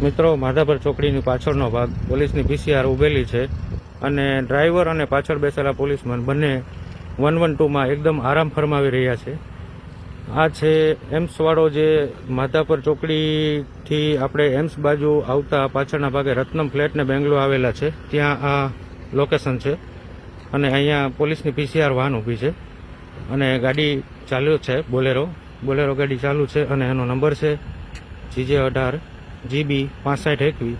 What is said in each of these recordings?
મિત્રો, માધાપર ચોકડીની પાછળનો ભાગ પોલીસની પીસીઆર ઉભેલી છે અને ડ્રાઈવર અને પાછળ બેસેલા પોલીસમેન બંને વન વન ટુમાં એકદમ આરામ ફરમાવી રહ્યા છે. આ છે એમ્સવાળો જે માધાપર ચોકડીથી આપણે એમ્સ બાજુ આવતા પાછળના ભાગે રત્નમ ફ્લેટને બેંગ્લોર આવેલા છે. ત્યાં આ લોકેશન છે અને અહીંયા પોલીસની પીસીઆર વાહન ઊભી છે અને ગાડી ચાલુ છે બોલેરો. બોલેરો ગાડી ચાલુ છે અને એનો નંબર છે જીજે અઢાર. જીબી પાસઠ એકવીસ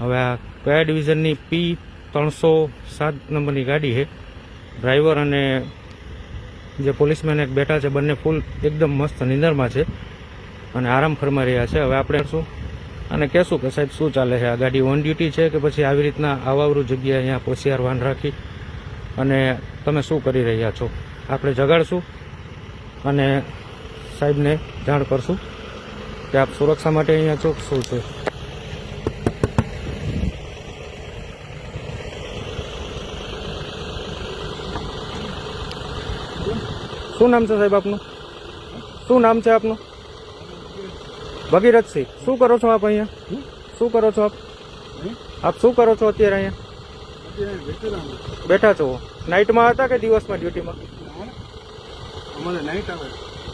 હવે આ કયા ડિવિઝનની પી ત્રણસો સાત નંબરની ગાડી છે? ડ્રાઈવર અને જે પોલીસમેન એક બેઠા છે, બંને ફૂલ એકદમ મસ્ત નિંદરમાં છે અને આરામ ફરમા રહ્યા છે. હવે આપણે શું? અને કહેશું કે સાહેબ, શું ચાલે છે? આ ગાડી ઓન ડ્યુટી છે કે પછી આવી રીતના આવાવરું જગ્યાએ અહીંયા પોશિયાર વાન રાખી? અને તમે શું કરી રહ્યા છો? આપણે જગાડશું અને સાહેબને જાણ કરશું. કે આપ સુરક્ષા માટે અહીંયા છો કે શું છે? શું નામ છે સાહેબ આપનું? શું નામ છે આપનું? ભગીરથસિંહ શું કરો છો આપ અહીંયા? શું કરો છો આપ? આપ શું કરો છો અત્યારે અહીંયા? બેઠા છો. નાઇટમાં હતા કે દિવસમાં ડ્યુટીમાં અમારે નાઇટ આવે.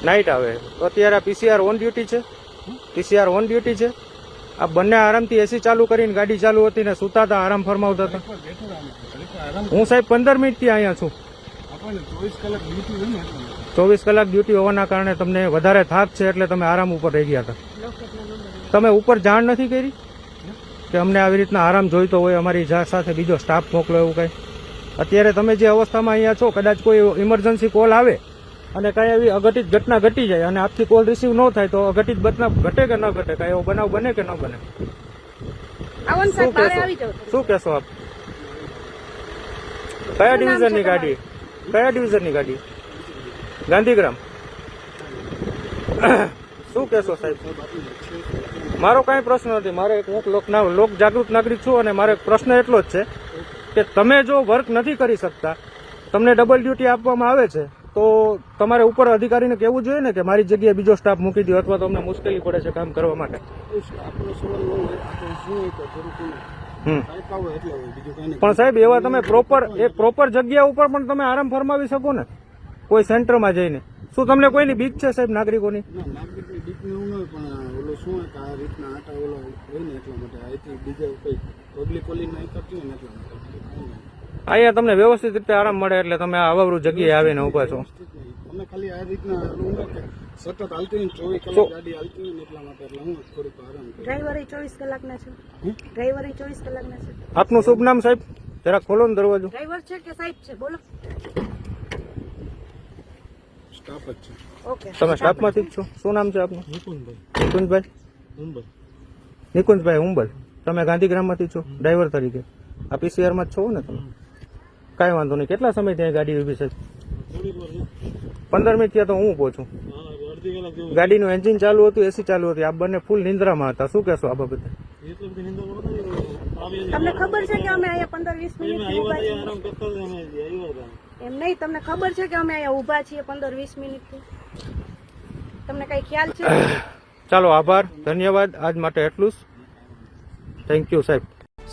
નાઇટ આવે. તો અત્યારે પીસીઆર ઓન ડ્યુટી છે? પીસીઆર ઓન ડ્યુટી છે. આ બંને આરામથી એસી ચાલુ કરીને ગાડી ચાલુ હતી ને સુતા હતા આરામ ફરમાવતા હતા. હું સાહેબ પંદર મિનિટથી અહીંયા છું. ચોવીસ કલાક ડ્યુટી હોવાના કારણે તમને વધારે થાક છે એટલે તમે આરામ ઉપર રહી ગયા હતા. તમે ઉપર જાણ નથી કરી? કે અમને આવી રીતના આરામ જોઈતો હોય, અમારી સાથે બીજો સ્ટાફ મોકલો એવું કંઈ? અત્યારે તમે જે અવસ્થામાં અહીંયા છો, કદાચ કોઈ ઇમરજન્સી કોલ આવે? અને કાંઈ એવી અઘટિત ઘટના ઘટી જાય અને આપથી કોલ રિસીવ ન થાય તો અઘટિત ઘટના ઘટે કે ન ઘટે? કાંઈ એવો બનાવ બને કે ન બને? શું કહેશો? શું કહેશો આપ? કયા ડિવિઝનની ગાડી? કયા ડિવિઝનની ગાડી? ગાંધીગ્રામ. શું કહેશો સાહેબ? મારો કાંઈ પ્રશ્ન નથી. મારે એક લોક લોક જાગૃત નાગરિક છું અને મારો પ્રશ્ન એટલો જ છે કે તમે જો વર્ક નથી કરી શકતા તમને ડબલ ડ્યુટી આપવામાં આવે છે તો તમારે ઉપર અધિકારીને કહેવું જોઈએ ને કે મારી જગ્યાએ બીજો સ્ટાફ મૂકી દો અથવા તો અમને મુશ્કેલી પડે છે કામ કરવા માટે? પણ સાહેબ એવા તમે પ્રોપર એક પ્રોપર જગ્યા ઉપર પણ તમે આરામ ફરમાવી શકો ને? કોઈ સેન્ટરમાં જઈને. શું તમને કોઈની બીક છે સાહેબ નાગરિકોની? પબ્લિક ઓલી નહીં કરતી ને એટલા માટે. અહીંયા તમને વ્યવસ્થિત રીતે આરામ મળે એટલે તમે આ જગ્યાએ આવીને ઊભા છો. અમે ખાલી આ રીતના ઓલું હોય કે સતત હાલતી ચોવીસ કલાક ગાડી હાલતી હોય એટલા માટે એટલે હું થોડુંક આરામ ડ્રાઈવર ચોવીસ કલાકના છે. ડ્રાઈવર ચોવીસ કલાકના છે. આપનું શુભ નામ સાહેબ? જરા ખોલો ને દરવાજો. ડ્રાઈવર છે કે સાહેબ છે? બોલો. સ્ટાફ જ છે. તમે સ્ટાફમાંથી જ છો. શું નામ છે આપનું? નિકુંજભાઈ. નિકુંજભાઈ? ઉંબલ. નિકુંજભાઈ ઉંબલ. તમે ગાંધીગ્રામમાંથી છો? ડ્રાઈવર તરીકે. આ પીસીઆરમાં જ છો ને તમે? કાંઈ વાંધો નહીં. કેટલા સમય ત્યાં ગાડી ઊભી છે? પંદર મિનિટ ત્યાં તો હું ઊભો છું. હા અડધી કલાક જેવું ગાડીનું એન્જિન ચાલુ હતું એસી ચાલુ હતી. આ બંને ફૂલ નિંદ્રામાં હતા. શું કહેશો આ બાબતે? તમને ખબર છે કે અમે અહીંયા પંદર વીસ મિનિટ એમ નહીં તમને ખબર છે કે અમે અહીંયા ઊભા છીએ પંદર વીસ મિનિટથી? તમને કઈ ખ્યાલ છે? ચાલો આભાર. ધન્યવાદ. આજ માટે એટલું જ. થેન્ક યુ સાહેબ.